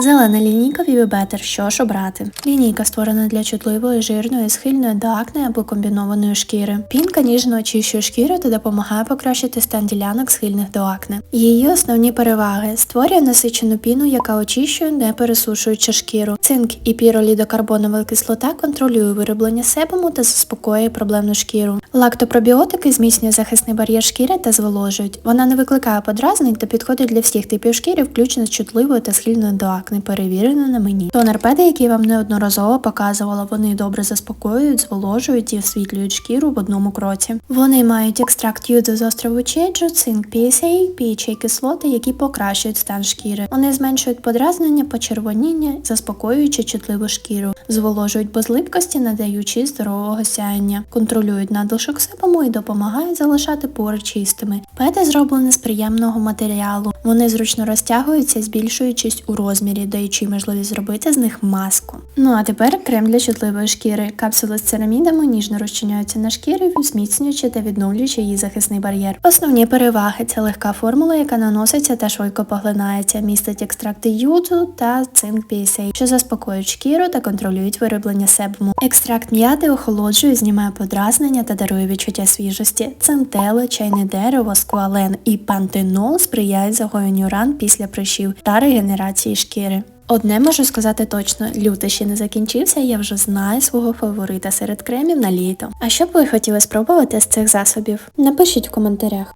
Зелена лінійка Vivi Better. Що ж обрати? Лінійка створена для чутливої, жирної, схильної до акне або комбінованої шкіри. Пінка ніжно очищує шкіру та допомагає покращити стан ділянок схильних до акне. Її основні переваги створює насичену піну, яка очищує, не пересушуючи шкіру. Цинк і піролідокарбонова кислота контролює вироблення себуму та заспокоює проблемну шкіру. Лактопробіотики зміцнює захисний бар'єр шкіри та зволожують. Вона не викликає подразнень та підходить для всіх типів шкіри, включно з чутливою та схильною до акне, перевірено на мені. Тонер педи, який вам неодноразово показувала, вони добре заспокоюють, зволожують і освітлюють шкіру в одному кроці. Вони мають екстракт юдзу з острову Чеджу, цинк PSA, PHA кислоти, які покращують стан шкіри. Вони зменшують подразнення, почервоніння, заспокоюючи чутливу шкіру, зволожують без липкості, надаючи здорового сяєння, контролюють надлишок себуму і допомагають залишати пори чистими. Педи зроблені з приємного матеріалу. Вони зручно розтягуються, збільшуючись у розмірі, даючи можливість зробити з них маску. Ну а тепер крем для чутливої шкіри. Капсули з церамідами ніжно розчиняються на шкірі, зміцнюючи та відновлюючи її захисний бар'єр. Основні переваги це легка формула, яка наноситься та швидко поглинається, містить екстракти юдзу та цинк PSA, що заспокоюють шкіру та контролюють вироблення себуму. Екстракт м'яти охолоджує, знімає подразнення та дарує відчуття свіжості. Центели, чайне дерево, сквален і пантенол сприяють загоєнню ран після прищів та регенерації шкіри. Одне можу сказати точно, лютий ще не закінчився, я вже знаю свого фаворита серед кремів на літо. А що б ви хотіли спробувати з цих засобів? Напишіть в коментарях.